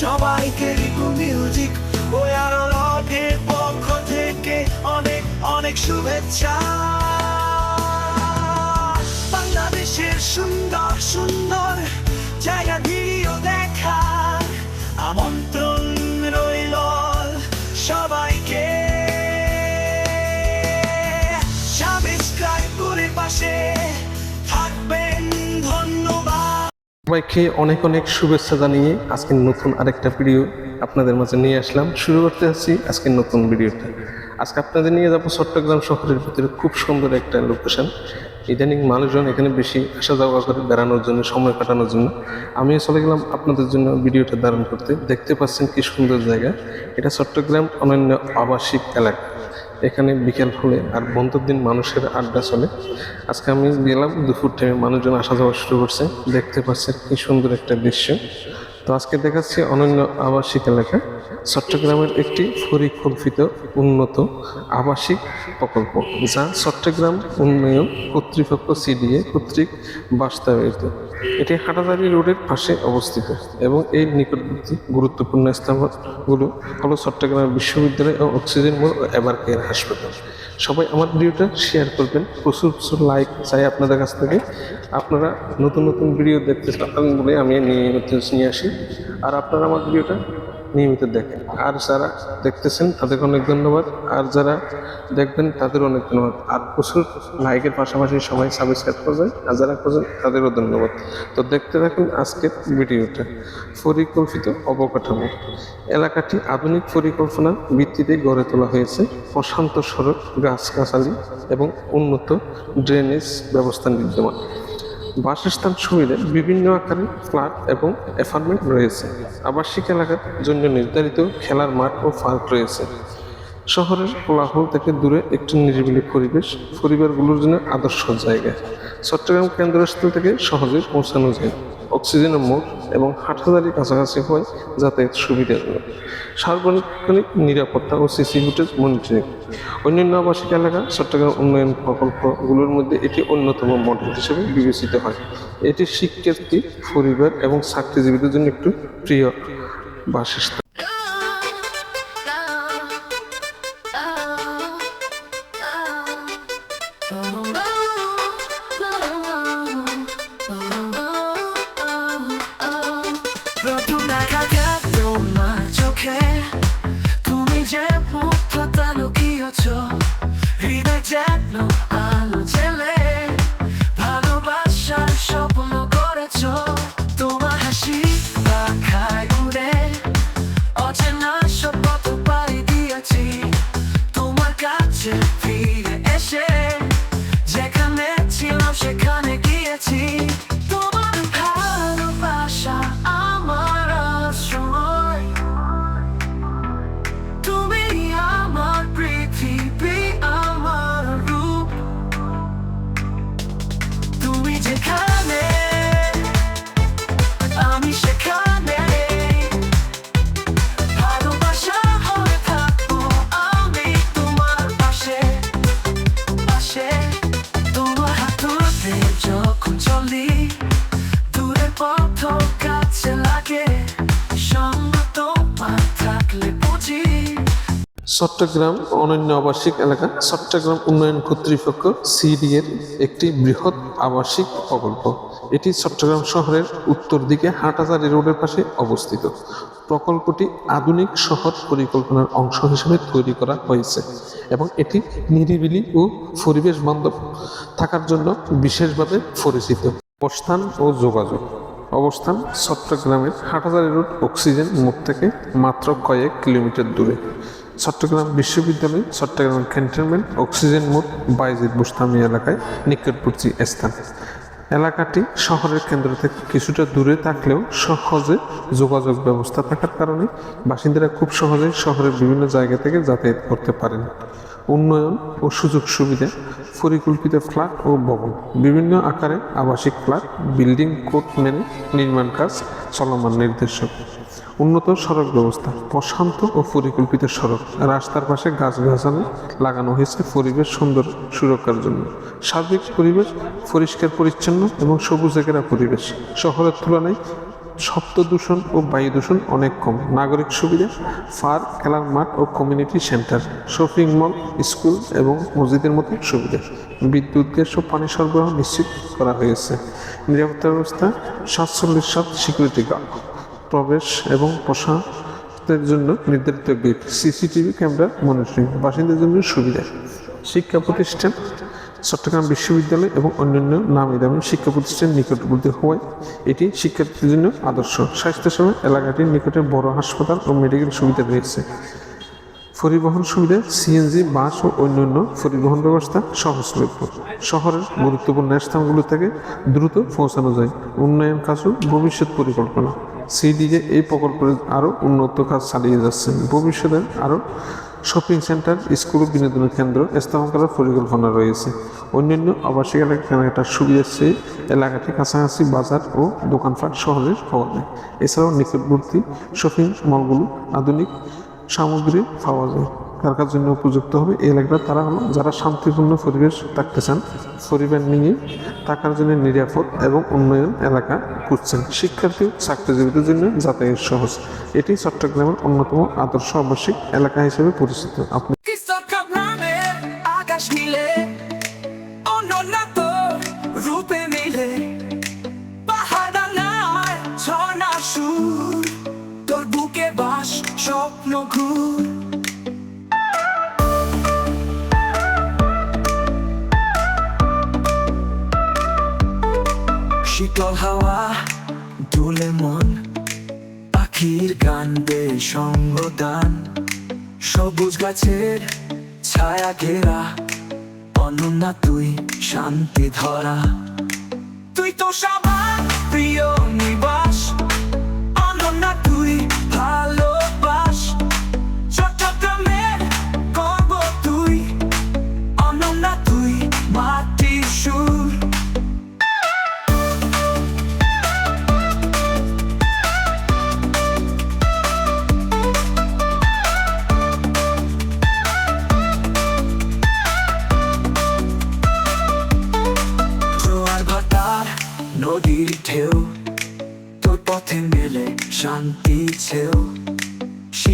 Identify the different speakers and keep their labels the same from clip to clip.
Speaker 1: সবাইকে রিকু মিউজিক। ও আরোহের পক্ষ থেকে অনেক অনেক শুভেচ্ছা। বাংলাদেশের সুন্দর সুন্দর জায়গা সবাইকে
Speaker 2: অনেক অনেক শুভেচ্ছা জানিয়ে আজকের নতুন আরেকটা ভিডিও আপনাদের মাঝে নিয়ে আসলাম। শুরু করতে যাচ্ছি আজকের নতুন ভিডিওটা আজকে আপনাদের নিয়ে যাব চট্টগ্রাম শহরের ভিতরে খুব সুন্দর একটা লোকেশন ইদানিং মানুষজন এখানে বেশি আসা যাওয়া করে বেড়ানোর জন্য, সময় কাটানোর জন্য। আমিও চলে গেলাম আপনাদের জন্য ভিডিওটা ধারণ করতে। দেখতে পাচ্ছেন কি সুন্দর জায়গা। এটা চট্টগ্রাম অনন্য আবাসিক এলাকা। এখানে বিকেল হলে আর বন্ধুর দিন মানুষের আড্ডা চলে। আজকে আমি গেলাম দুপুর টাইমে মানুষজন আসা যাওয়া শুরু করছে। দেখতে পাচ্ছেন কি সুন্দর একটা দৃশ্য। তো আজকে দেখাচ্ছি অনন্য আবাসিক এলাকা। চট্টগ্রামের একটি পরিকল্পিত উন্নত আবাসিক প্রকল্প, যা চট্টগ্রাম উন্নয়ন কর্তৃপক্ষ সিডিএ কর্তৃক বাস্তবায়িত। এটি হাটাদারি রোডের পাশে অবস্থিত এবং এই নিকটবর্তী গুরুত্বপূর্ণ স্থানগুলো হলো চট্টগ্রাম বিশ্ববিদ্যালয় ও অক্সিজেন মোড় ও এবার কেয়ার হাসপাতাল। সবাই আমার ভিডিওটা শেয়ার করবেন, প্রচুর প্রচুর লাইক চাই আপনাদের কাছ থেকে। আপনারা নতুন নতুন ভিডিও দেখতে পাবেন বলে আমি নিয়মিত নিয়ে আসি। আর আপনারা আমার ভিডিওটা নিয়মিত দেখেন। আর যারা দেখতেছেন তাদের অনেক ধন্যবাদ। আর যারা দেখবেন, তাদের অনেক ধন্যবাদ। আর প্রচুর লাইকের পাশাপাশি সবাই সাবস্ক্রাইব করবেন। আর যারা করবেন, তাদেরও ধন্যবাদ। তো দেখতে থাকুন আজকের ভিডিওটা পরিকল্পিত অবকাঠামো। এলাকাটি আধুনিক পরিকল্পনার ভিত্তিতে গড়ে তোলা হয়েছে। প্রশান্ত সড়ক, গাছগাছালি এবং উন্নত ড্রেনেজ ব্যবস্থা বিদ্যমান বাসস্থান সুবিধা বিভিন্ন আকারে ফ্ল্যাট এবং অ্যাপার্টমেন্ট রয়েছে। আবাসিক এলাকার জন্য নির্ধারিত খেলার মাঠ ও পার্ক রয়েছে। শহরের কোলাহল থেকে দূরে একটি নিরিবিলি পরিবেশ, পরিবারগুলোর জন্য আদর্শ জায়গা। চট্টগ্রাম কেন্দ্রস্থল থেকে সহজে পৌঁছানো যায়। অক্সিজেনের মোড় এবং হাটহাজারির কাছাকাছি হয় যাতায়াত সুবিধাজনক সার্বক্ষণিক নিরাপত্তা ও সিসি ফুটেজ মনিটরিং। অন্যান্য আবাসিক এলাকা, চট্টগ্রাম উন্নয়ন প্রকল্পগুলোর মধ্যে এটি অন্যতম মডেল হিসেবে বিবেচিত হয়। এটি শিক্ষার্থী, পরিবার এবং ছাত্রীজীবীদের জন্য একটি প্রিয় বাসস্থান। চট্টগ্রাম অনন্য আবাসিক এলাকা, চট্টগ্রাম উন্নয়ন কর্তৃপক্ষ সিডি এর একটি বৃহৎ আবাসিক প্রকল্প। এটি চট্টগ্রাম শহরের উত্তর দিকে হাটহাজারি রোডের পাশে অবস্থিত। প্রকল্পটি আধুনিক শহর পরিকল্পনার অংশ হিসেবে তৈরি করা হয়েছে এবং এটি নিরিবিলি ও পরিবেশ বান্ধব থাকার জন্য বিশেষভাবে পরিচিত। অবস্থান ও যোগাযোগ। অবস্থান চট্টগ্রামের হাটহাজারি রোড অক্সিজেন মোড় থেকে মাত্র কয়েক কিলোমিটার দূরে। চট্টগ্রাম বিশ্ববিদ্যালয়, চট্টগ্রাম ক্যান্টনমেন্ট অক্সিজেন মোড় বাইজিদ বুস্তামি এলাকায় নিকটবর্তী স্থান। এলাকাটি শহরের কেন্দ্র থেকে কিছুটা দূরে থাকলেও সহজে যোগাযোগ ব্যবস্থা থাকার কারণে বাসিন্দারা খুব সহজেই শহরের বিভিন্ন জায়গা থেকে যাতায়াত করতে পারেন। উন্নয়ন ও সুযোগ সুবিধা, পরিকল্পিত ফ্ল্যাট ও ভবন, বিভিন্ন আকারে আবাসিক ফ্ল্যাট, বিল্ডিং কোড মেনে নির্মাণ কাজ, চলমান নির্দেশক। উন্নত সড়ক ব্যবস্থা, প্রশান্ত ও পরিকল্পিত সড়ক। রাস্তার পাশে গাছ গাছগাছালি লাগানো হয়েছে পরিবেশ সুন্দর সুরক্ষার জন্য। সার্বিক পরিবেশ পরিষ্কার, পরিচ্ছন্ন এবং সবুজ ঘেরা পরিবেশ। শহরের তুলনায় শব্দ দূষণ ও বায়ু দূষণ অনেক কম। নাগরিক সুবিধা ফার খেলার মাঠ ও community centre shopping mall school এবং মসজিদের মতো সুবিধা। বিদ্যুৎ, গ্যাস ও পানি সরবরাহ নিশ্চিত করা হয়েছে। নিরাপত্তা ব্যবস্থা সাতচল্লিশ সাত সিকিউরিটি গার্ড প্রবেশ এবং প্রসাদের জন্য নির্ধারিত গেট সিসিটিভি ক্যামেরা মনিটরিং বাসিন্দাদের জন্য সুবিধা। শিক্ষা প্রতিষ্ঠান, চট্টগ্রাম বিশ্ববিদ্যালয় এবং অন্যান্য নামি দামি শিক্ষা প্রতিষ্ঠান নিকটবর্তী হওয়ায় এটি শিক্ষার্থীদের জন্য আদর্শ। স্বাস্থ্যসেবা এলাকাটির নিকটে বড় হাসপাতাল ও মেডিকেল সুবিধা রয়েছে। পরিবহন সুবিধা সিএনজি বাস ও অন্যান্য পরিবহন ব্যবস্থা সহজলভ্য। শহরের গুরুত্বপূর্ণ স্থানগুলো থেকে দ্রুত পৌঁছানো যায়। উন্নয়ন কাজ ও ভবিষ্যৎ পরিকল্পনা। সিডিএ এই প্রকল্পের আরও উন্নত কাজ চালিয়ে যাচ্ছে। ভবিষ্যতে আরও শপিং সেন্টার স্কুল ও বিনোদনের কেন্দ্র স্থাপন করার পরিকল্পনা রয়েছে। অন্যান্য আবাসিক এলাকা কেনাকাটার সুবিধার চেয়ে এলাকাটি কাছাকাছি বাজার ও দোকানপাট সহজে পাওয়া যায়। এছাড়াও নিকটবর্তী শপিং মলগুলো আধুনিক সামগ্রী পাওয়া যায়। থাকার জন্য উপযুক্ত হবে। এই এলাকাটা তারা হলো যারা শান্তিপূর্ণ পরিবেশ থাকতে চান পরিবার নিয়ে থাকার জন্য নিরাপদ এবং উন্নয়ন এলাকা খুঁজছেন। শিক্ষার্থী ছাত্রজীবীদের জন্য যাতায়াত সহজ। এটি চট্টগ্রামের অন্যতম আদর্শ আবাসিক এলাকা হিসেবে পরিচিত। আপনি
Speaker 1: শীতল হাওয়া, দুলে মন। পাখির গান বে সঙ্গদান। সবুজ গাছের ছায়া ঘেরা, অনন্যা তুই শান্তি ধরা। তুই তো সবার প্রিয় নিবাস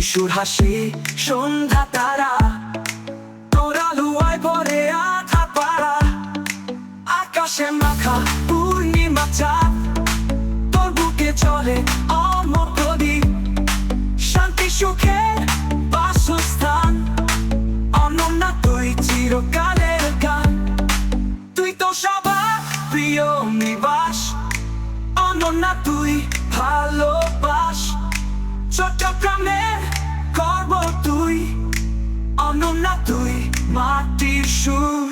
Speaker 1: শিশুর হাসি, সন্ধ্যা তারা। তোর আলুয়ায় ভরে আধা আকাশে মাখা পূর্ণিমা চাঁদ। তোর বুকে চলে শান্তি, সুখের বাসস্থান। অনন্যা, তুই চিরকালের গান। তুই তো সবার প্রিয় নিবাস। অনন্যা, তুই ভালোবাস। চট্টগ্রামের গর্ব তুই অনন্যা তুই মাটির সুর।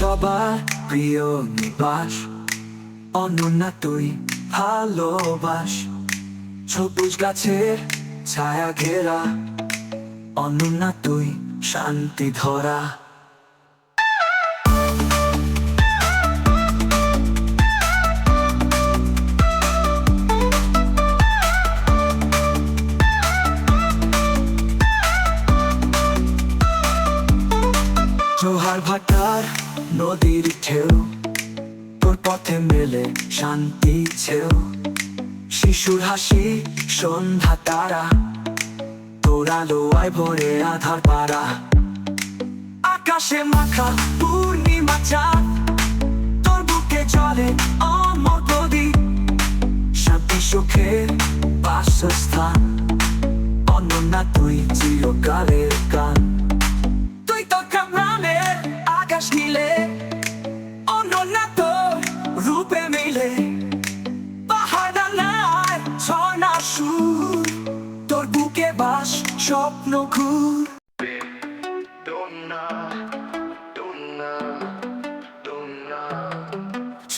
Speaker 1: সবার প্রিয় নিবাস অনন্যা তুই ভালোবাস। সবুজ গাছের ছায়া ঘেরা, অনন্যা তুই শান্তি ধরা। জোহার ভাটার নদীর ঢেউ, তোর পথে মেলে শান্তি ছেউ শিশুর হাসি, সন্ধ্যা তারা। তোরা লোয়ায় ভরে আধার পাড়া। আকাশে মাখা পূর্ণিমা চাঁদ। তোর বুকে চলে অমর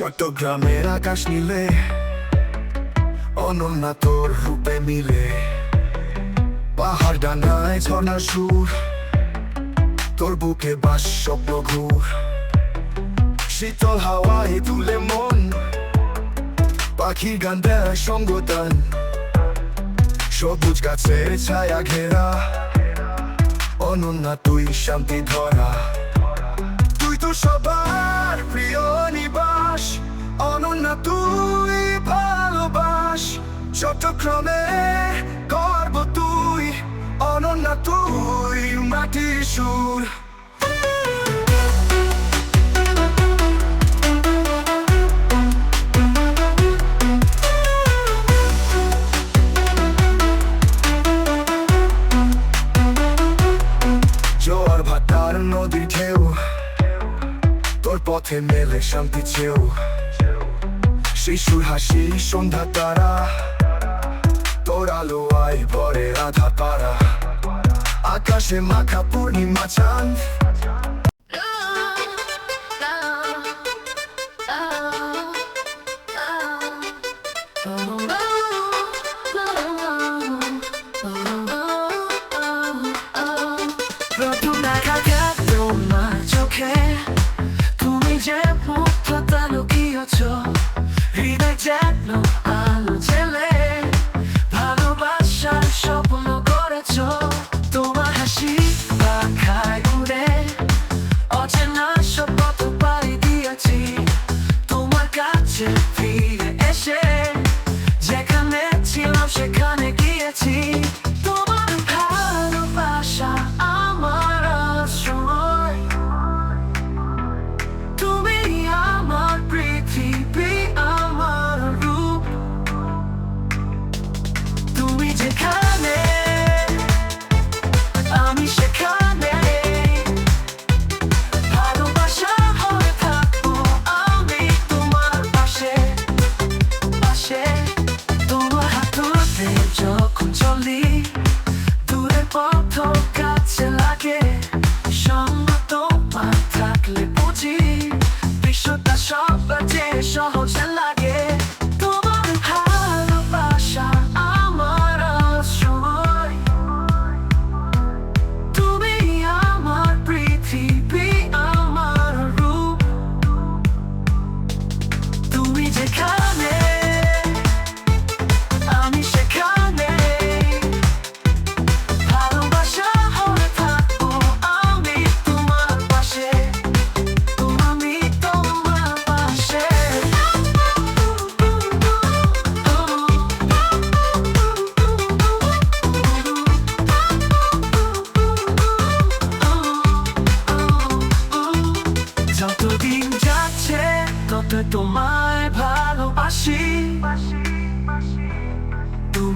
Speaker 3: চট্টগ্রামের আকাশ নীলে, অনন্যা তোর রূপে মিলে। পাহাড় ডানায় ঝর্ণার সুর, তোর বুকে বাস স্বপ্ন ঘুর। শীতল হাওয়ায় তুলে মন পাখি গান দেয় সঙ্গতান। সবুজ গাছের ছায়া ঘেরা, অনন্যা তুই শান্তি ধরা। তুই তো সবার চট্টগ্রামে গর্ব তুই, অনন্যা তুই মাটির সুর। তোর পথে মেলে শান্তি চেউ। শিশুর হাসি সন্ধ্যা তারা তোর আলো আয় ভরে আধা পাড়া আকাশে মাখা পূর্ণিমা চাঁদ।
Speaker 1: করেছ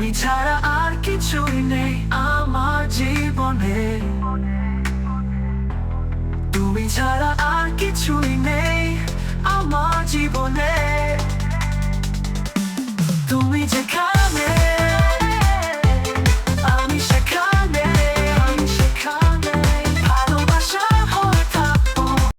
Speaker 1: তুমি ছাড়া আর কিছুই নেই আমার জীবনে। তুমি ছাড়া আর কিছুই নেই আমার জীবনে। তুমি যেখানে